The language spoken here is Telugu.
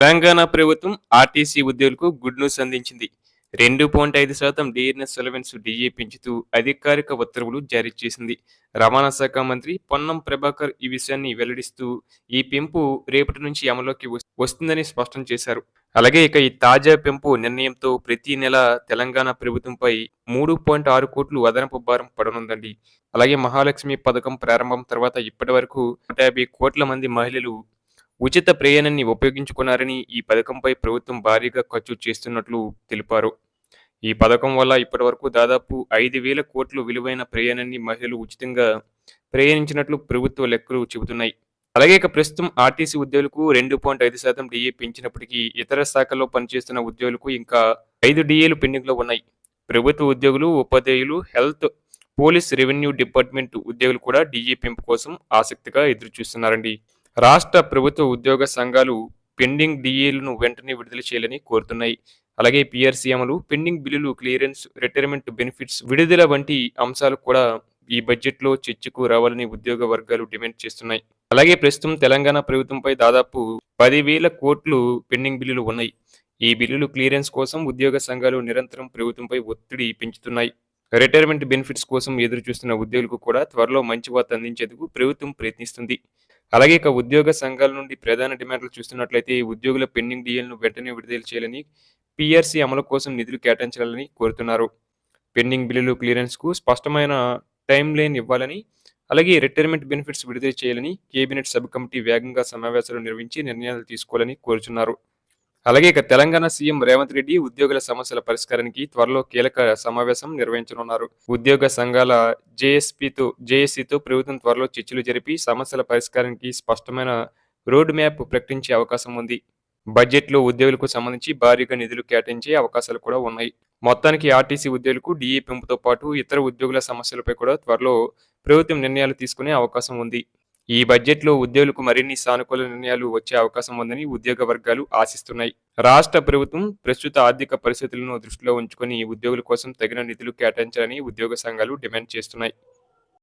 తెలంగాణ ప్రభుత్వం ఆర్టీసీ ఉద్యోగులకు గుడ్ న్యూస్ అందించింది. రెండు పాయింట్ ఐదు శాతం డిఎన్ఎస్ అలవెన్స్ డిఏ పెంచుతూ అధికారిక ఉత్తర్వులు జారీ చేసింది. రవాణా శాఖ మంత్రి పొన్నం ప్రభాకర్ ఈ విషయాన్ని వెల్లడిస్తూ ఈ పెంపు రేపటి నుంచి అమలులోకి వస్తుందని స్పష్టం చేశారు. అలాగే ఇక ఈ తాజా పెంపు నిర్ణయంతో ప్రతి నెల తెలంగాణ ప్రభుత్వంపై మూడు పాయింట్ ఆరు కోట్లు అదనపు భారం పడనుందండి. అలాగే మహాలక్ష్మి పథకం ప్రారంభం తర్వాత ఇప్పటి వరకు యాభై కోట్ల మంది మహిళలు ఉచిత ప్రయాణాన్ని ఉపయోగించుకున్నారని ఈ పథకంపై ప్రభుత్వం భారీగా ఖర్చు చేస్తున్నట్లు తెలిపారు. ఈ పథకం వల్ల ఇప్పటివరకు దాదాపు ఐదు వేల కోట్లు విలువైన ప్రయాణాన్ని మహిళలు ఉచితంగా ప్రయాణించినట్లు ప్రభుత్వ లెక్కలు చెబుతున్నాయి. అలాగే ఇక ప్రస్తుతం ఆర్టీసీ ఉద్యోగులకు రెండు పాయింట్ ఐదు శాతం డిఏ పెంచినప్పటికీ ఇతర శాఖల్లో పనిచేస్తున్న ఉద్యోగులకు ఇంకా ఐదు డిఏలు పెండింగ్లో ఉన్నాయి. ప్రభుత్వ ఉద్యోగులు ఉపాధ్యాయులు హెల్త్ పోలీస్ రెవెన్యూ డిపార్ట్మెంట్ ఉద్యోగులు కూడా డిఏ పెంపు కోసం ఆసక్తిగా ఎదురు చూస్తున్నారండి రాష్ట్ర ప్రభుత్వ ఉద్యోగ సంఘాలు పెండింగ్ డిఏలను వెంటనే విడుదల చేయాలని కోరుతున్నాయి. అలాగే పిఆర్సీఎంలు పెండింగ్ బిల్లులు క్లియరెన్స్ రిటైర్మెంట్ బెనిఫిట్స్ విడుదల వంటి అంశాలు కూడా ఈ బడ్జెట్లో చర్చకు రావాలని ఉద్యోగ వర్గాలు డిమాండ్ చేస్తున్నాయి. అలాగే ప్రస్తుతం తెలంగాణ ప్రభుత్వంపై దాదాపు పదివేల కోట్లు పెండింగ్ బిల్లులు ఉన్నాయి. ఈ బిల్లులు క్లియరెన్స్ కోసం ఉద్యోగ సంఘాలు నిరంతరం ప్రభుత్వంపై ఒత్తిడి పెంచుతున్నాయి. రిటైర్మెంట్ బెనిఫిట్స్ కోసం ఎదురు చూస్తున్న ఉద్యోగులకు కూడా త్వరలో మంచి వార్త అందించేందుకు ప్రభుత్వం ప్రయత్నిస్తుంది. అలాగే ఇక ఉద్యోగ సంఘాల నుండి ప్రధాన డిమాండ్లు చూస్తున్నట్లయితే ఈ ఉద్యోగుల పెండింగ్ డిఎల్ను వెంటనే విడుదల చేయాలని పిఆర్సీ అమలు కోసం నిధులు కేటాయించాలని కోరుతున్నారు. పెండింగ్ బిల్లులు క్లియరెన్స్కు స్పష్టమైన టైం లైన్ ఇవ్వాలని అలాగే రిటైర్మెంట్ బెనిఫిట్స్ విడుదల చేయాలని కేబినెట్ సబ్ కమిటీ వేగంగా సమావేశాలు నిర్వహించి నిర్ణయాలు తీసుకోవాలని కోరుచున్నారు. అలాగే ఇక తెలంగాణ సీఎం రేవంత్ రెడ్డి ఉద్యోగుల సమస్యల పరిష్కారానికి త్వరలో కీలక సమావేశం నిర్వహించనున్నారు. ఉద్యోగ సంఘాల జేఎస్పీతో జేఏసీతో ప్రభుత్వం త్వరలో చర్చలు జరిపి సమస్యల పరిష్కారానికి స్పష్టమైన రోడ్ మ్యాప్ ప్రకటించే అవకాశం ఉంది. బడ్జెట్లో ఉద్యోగులకు సంబంధించి భారీగా నిధులు కేటాయించే అవకాశాలు కూడా ఉన్నాయి. మొత్తానికి ఆర్టీసీ ఉద్యోగులకు డిఏ పెంపుతో పాటు ఇతర ఉద్యోగుల సమస్యలపై కూడా త్వరలో ప్రభుత్వం నిర్ణయాలు తీసుకునే అవకాశం ఉంది. ఈ బడ్జెట్లో ఉద్యోగులకు మరిన్ని సానుకూల నిర్ణయాలు వచ్చే అవకాశం ఉందని ఉద్యోగ వర్గాలు ఆశిస్తున్నాయి. రాష్ట్ర ప్రభుత్వం ప్రస్తుత ఆర్థిక పరిస్థితులను దృష్టిలో ఉంచుకొని ఉద్యోగుల కోసం తగిన నిధులు కేటాయించాలని ఉద్యోగ సంఘాలు డిమాండ్ చేస్తున్నాయి.